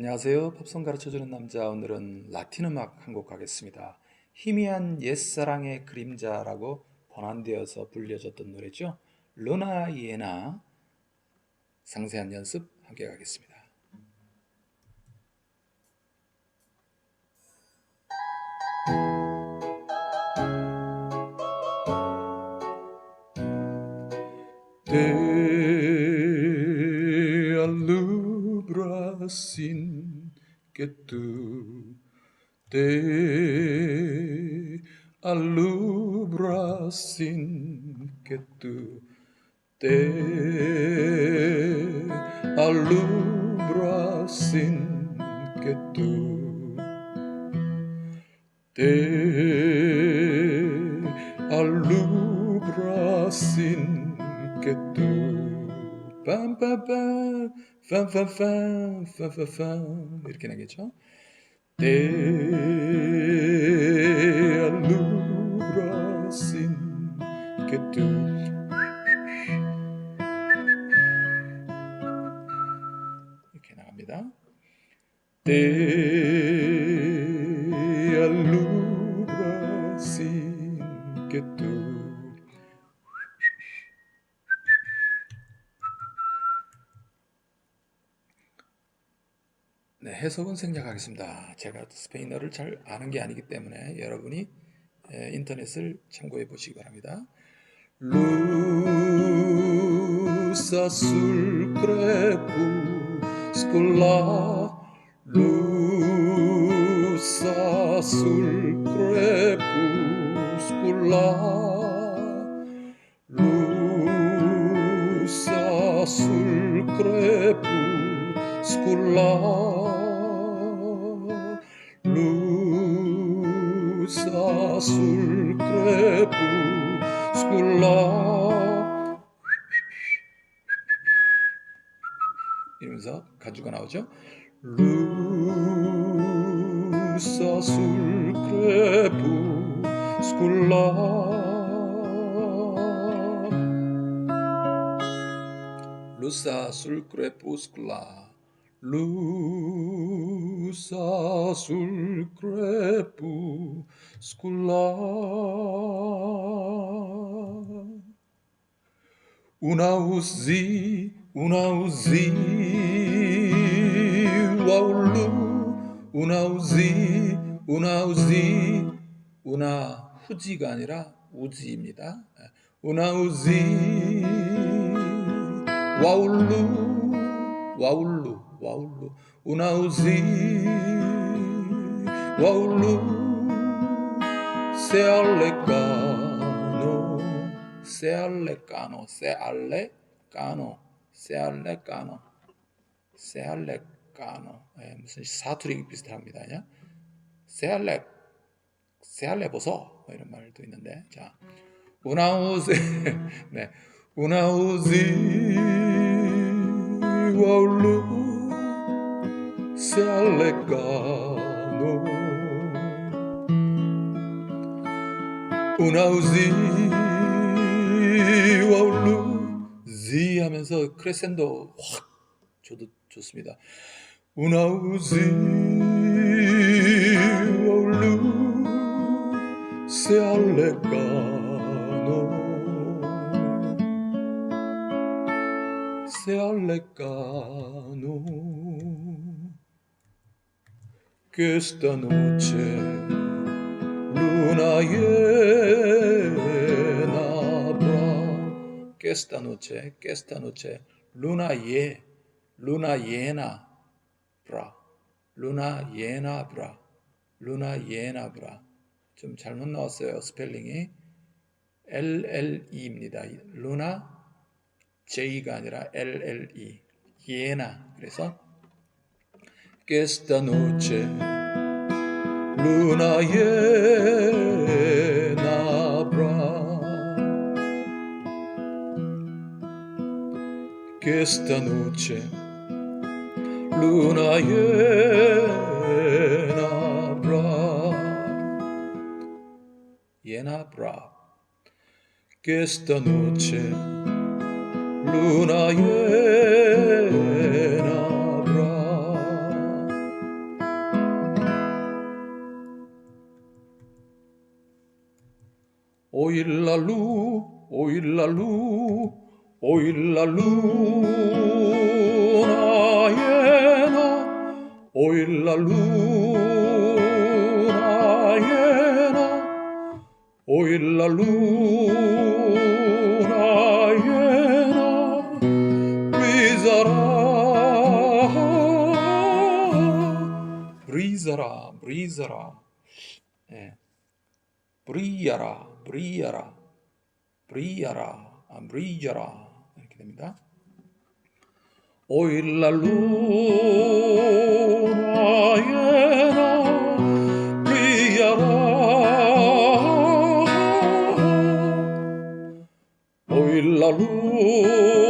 안녕하세요. 팝송 가르쳐주는 남자. 오늘은 라틴 음악 한곡 가겠습니다. 희미한 옛사랑의 그림자라고 번안되어서 불려졌던 노래죠. 루나 예나 상세한 연습 함께 가겠습니다. Te sin que tú te alubras, sin que tú te alubras, sin que tú te alubras, sin que tú. Pam pam pam. 빰빰빰 빰빰빰 이렇게 나겠죠? que tú 이렇게 나갑니다. te 해석은 생략하겠습니다. 제가 스페인어를 잘 아는 게 아니기 때문에 여러분이 에, 인터넷을 참고해 보시기 바랍니다. Luz azul crepuscular Luz azul crepuscular Luz azul crepuscular Luz azul crepuscular 이러면서 가주가 나오죠. Luz azul crepuscular Luz azul crepuscular Luz azul crepuscular Una uzi, una uzi, 와울루, una uzi, una uzi, una 후지가 아니라 우지입니다. una 와울루, 와울루, 와울루, 와울루, allecano, se allecano, se allecano, se allecano. 예, 무슨 사투리 비슷합니다. 냐? se alle 보소 뭐 이런 말도 있는데, 자, uzi, 네, uzi, 와울루, se allecano. Una uzi 와울루 지 하면서 크레센도 확 줘도 좋습니다. Una uzi 와울루 se allecano se allecano que esta noche luna llena habrá que esta noche, que esta noche luna ye, luna llena habrá, luna llena habrá, luna llena habrá. 좀 잘못 나왔어요 스펠링이 LLE입니다. 루나 J가 아니라 LLE, 예나 그래서 que esta noche luna llena habrá. Que esta noche luna llena habrá. Llena habrá. Que esta noche luna llena La lu, illalù, la illalù, iena, la illalù, iena, la illalù, iena, brisarà, brisarà, brisarà. Eh. Priara. Priyara, Priyara, Ambrigara. Herkese bir daha. Hoy la luna llena brillará. Hoy la luna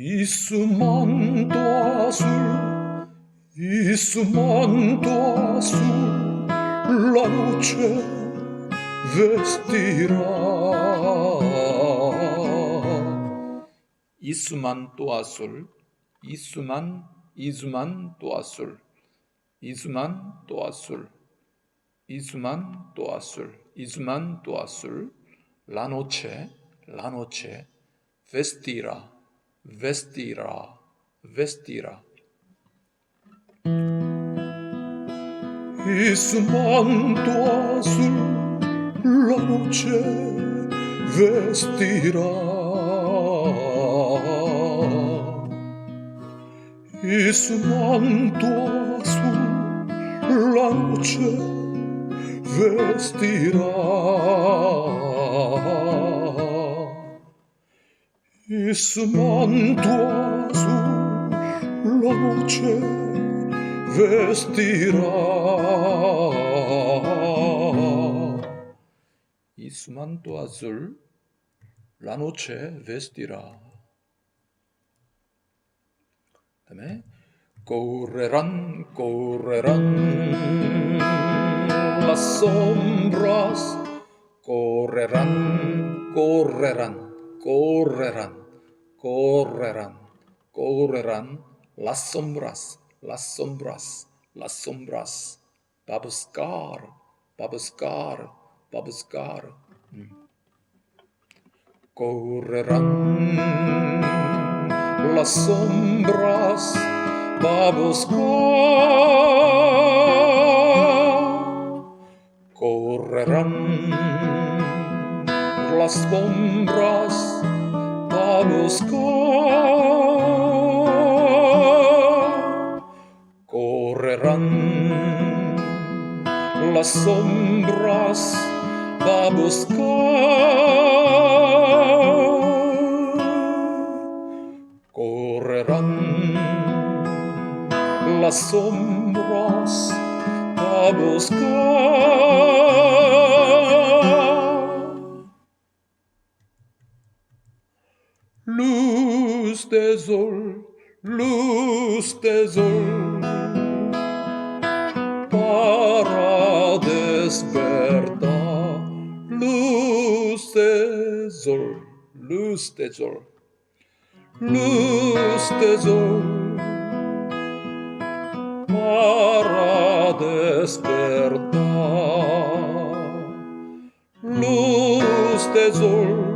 이수만 도와줄 이수만 도와줄 이수만 도와줄 라노체 베스티라. 이수만 도와줄 이수만 이수만 도와줄 이수만 도와줄 이수만 도와줄 이수만 도와줄 라노체 라노체 베스티라 vestira, vestira. Y su manto azul la noche vestirá. Y su manto azul la noche vestirá. Isman doazu la noche vestirá. Isman doazul la noche vestirá. 그다음에 correrán, correrán las sombras, correrán, correrán, correrán, correrán, correrán las sombras, las sombras, las sombras, va buscar, va. 음. Correrán las sombras, va. Correrán las sombras, a buscar. Correrán las sombras, a buscar. Correrán las sombras, a buscar. Luz de sol, luz de sol, para despertar. Luz de sol, luz de sol, luz de sol, para despertar. Luz de sol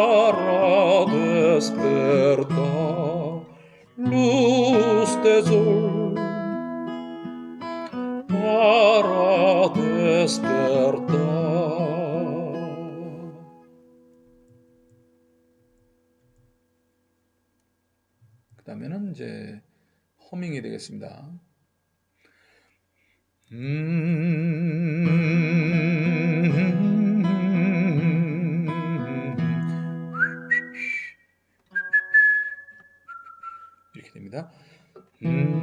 para despertar. Luz de sol para despertar. 그 다음에는 이제 허밍이 되겠습니다. 음, mmm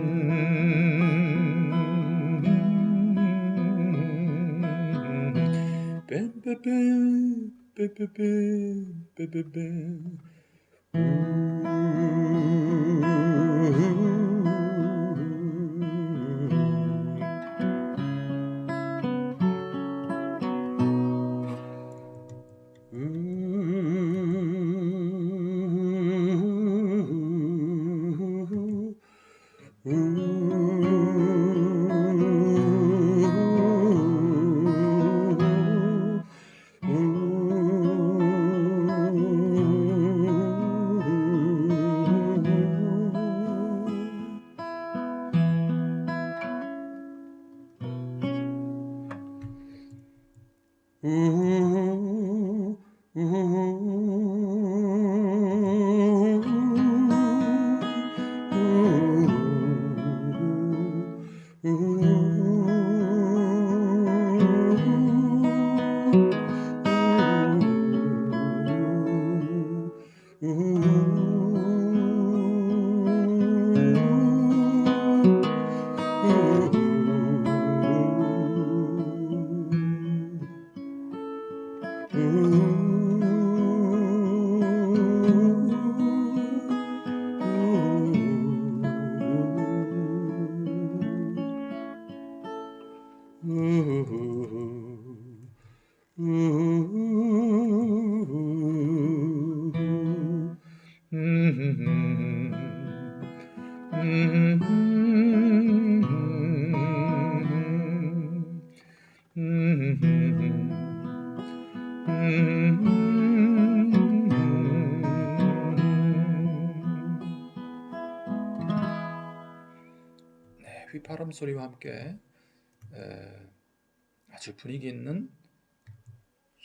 휘파람 소리와 함께 에, 아주 분위기 있는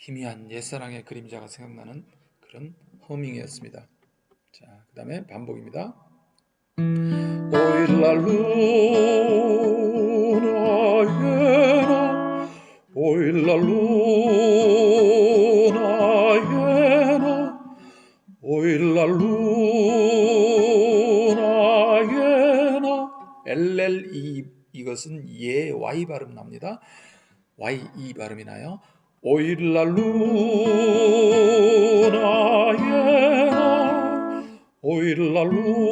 희미한 옛사랑의 그림자가 생각나는 그런 허밍이었습니다. 자, 그 다음에 반복입니다. Hoy la luna llena, hoy la luna llena, hoy la luna llena. LL 이 이것은 예 Y 발음 납니다. Y E 발음이 나요. Hoy la luna llena. Hoy la luna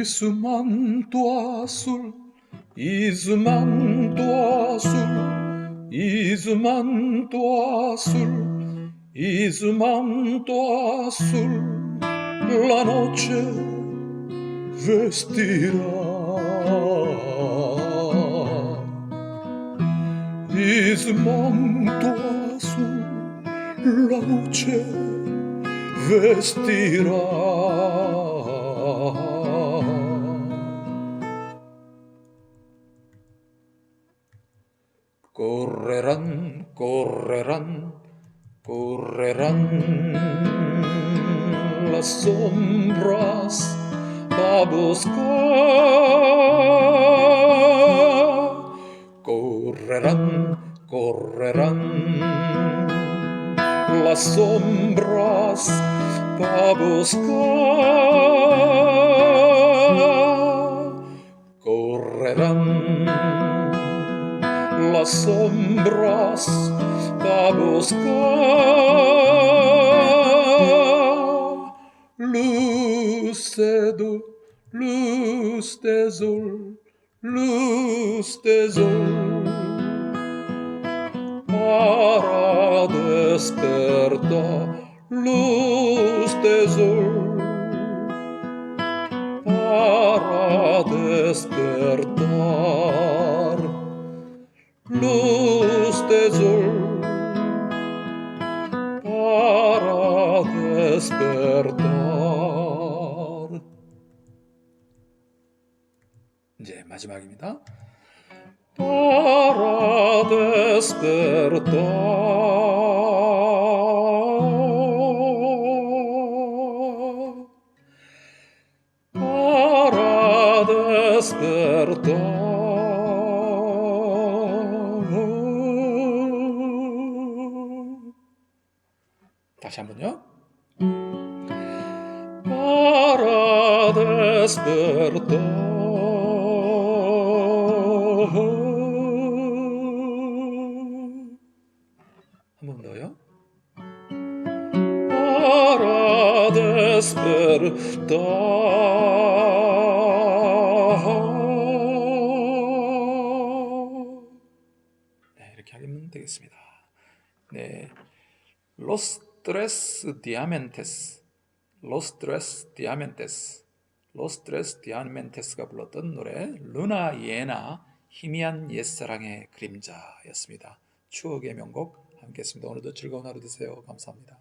Izmantua sul, izmantua sul, izmantua sul, izmantua sul, la noche vestirá. Manto azul, la noche vestirá. Correrán, correrán, correrán las sombras a buscar. Las sombras para buscar. Correrán las sombras para buscar. Luz de du- luz de sol, luz de sol para despertar luz de sol para despertar luz de sol para despertar 이제 마지막입니다. Para despertar para despertar. 다시 한번요. Para despertar. Para despertar. 네, 이렇게 하면 되겠습니다. 네, Los tres diamantes, Los tres diamantes, Los tres diamantes가 불렀던 노래 루나 예나 희미한 옛사랑의 그림자였습니다. 추억의 명곡 함께했습니다. 오늘도 즐거운 하루 되세요. 감사합니다.